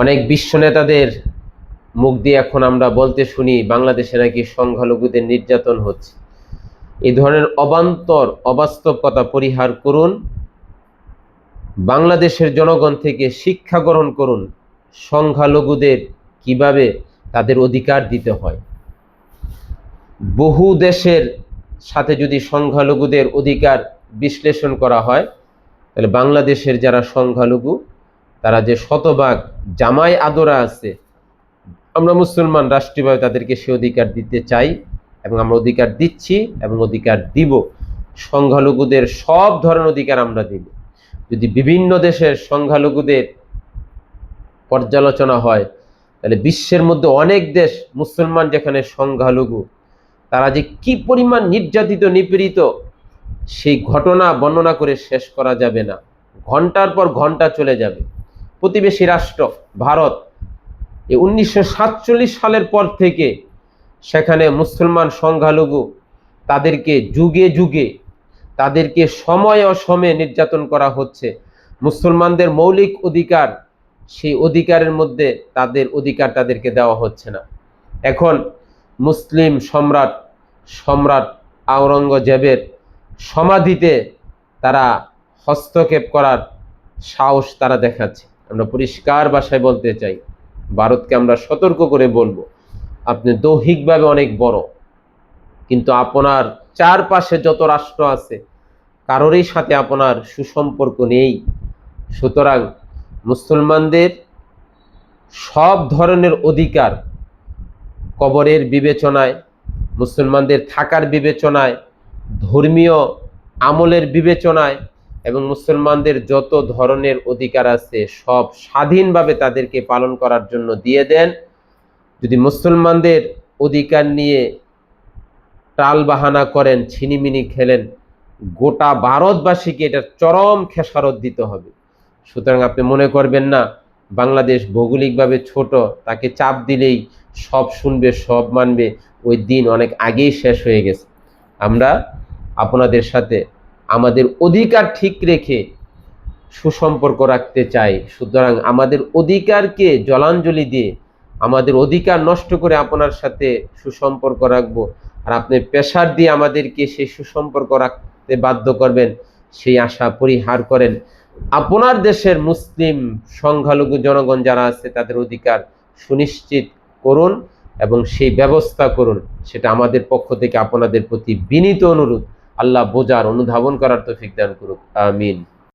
অনেক বিশ্ব নেতাদের মুখ দিয়ে এখন আমরা বলতে শুনি, বাংলাদেশে নাকি সংখ্যালঘুদের নির্যাতন হচ্ছে। এই ধরনের অবান্তর অবাস্তব কথা পরিহার করুন, বাংলাদেশের জনগণ থেকে শিক্ষা গ্রহণ করুন, সংখ্যালঘুদের কীভাবে তাদের অধিকার দিতে হয়। বহু দেশের সাথে যদি সংখ্যালঘুদের অধিকার বিশ্লেষণ করা হয়, তাহলে বাংলাদেশের যারা সংখ্যালঘু তারা যে শতভাগ জামাই আদরা আছে, আমরা মুসলমান রাষ্ট্রীয়ভাবে তাদেরকে সে অধিকার দিতে চাই এবং আমরা অধিকার দিচ্ছি এবং অধিকার দিব। সংখ্যালঘুদের সব ধরনের অধিকার আমরা দিব। যদি বিভিন্ন দেশের সংখ্যালঘুদের পর্যালোচনা হয়, তাহলে বিশ্বের মধ্যে অনেক দেশ মুসলমান যেখানে সংখ্যালঘু, তারা যে কি পরিমাণ নির্যাতিত, নিপীড়িত, সেই ঘটনা বর্ণনা করে শেষ করা যাবে না। ঘণ্টার পর ঘণ্টা চলে যাবে। প্রতিবেশী রাষ্ট্র, ভারত, এই উনিশশো সাতচল্লিশ সালের পর থেকে সেখানে মুসলমান সংখ্যালঘু তাদেরকে যুগে যুগে তাদেরকে সময় অসময়ে নির্যাতন করা হচ্ছে। মুসলমানদের মৌলিক অধিকার, সেই অধিকারের মধ্যে তাদের অধিকার তাদেরকে দেওয়া হচ্ছে না। এখন মুসলিম সম্রাট সম্রাট আওরঙ্গজেবের সমাধিতে তারা হস্তক্ষেপ করার সাহস তারা দেখাচ্ছে। আমরা পরিষ্কার ভাষায় বলতে চাই, ভারতকে আমরা সতর্ক করে বলব, আপনি দৈহিকভাবে অনেক বড়, কিন্তু আপনার চারপাশে যত রাষ্ট্র আছে, কারোরই সাথে আপনার সুসম্পর্ক নেই। সুতরাং মুসলমানদের সব ধরনের অধিকার কবরের বিবেচনায়, মুসলমানদের থাকার বিবেচনায়, ধর্মীয় আমলের বিবেচনায় এবং মুসলমানদের যত ধরনের অধিকার আছে সব স্বাধীনভাবে তাদেরকে পালন করার জন্য দিয়ে দেন। যদি মুসলমানদের অধিকার নিয়ে টাল বাহানা করেন, ছিনিমিনি খেলেন, গোটা ভারতবাসীকে এটা চরম খেসারত দিতে হবে। সুতরাং আপনি মনে করবেন না, বাংলাদেশ ভৌগোলিকভাবে ছোট, তাকে চাপ দিলেই সব শুনবে, সব মানবে, ওই দিন অনেক আগেই শেষ হয়ে গেছে। আমরা আপনাদের সাথে আমাদের অধিকার ঠিক রেখে সুসম্পর্ক রাখতে চাই। সুতরাং আমাদের অধিকারকে জলাঞ্জলি দিয়ে আমাদের অধিকার নষ্ট করে আপনার সাথে সুসম্পর্ক রাখব। আর আপনি পেশার দিয়ে আমাদেরকে সেই সুসম্পর্ক রাখতে বাধ্য করবেন, সেই আশা পরিহার করেন। আপনার দেশের মুসলিম, সংখ্যালঘু জনগণ যারা আছে, তাদের অধিকার সুনিশ্চিত করুন এবং সেই ব্যবস্থা করুন। সেটা আমাদের পক্ষ থেকে আপনাদের প্রতি বিনীত অনুরোধ। আল্লাহ বোঝার অনুধাবন করার তৌফিক দান করুক আমিন।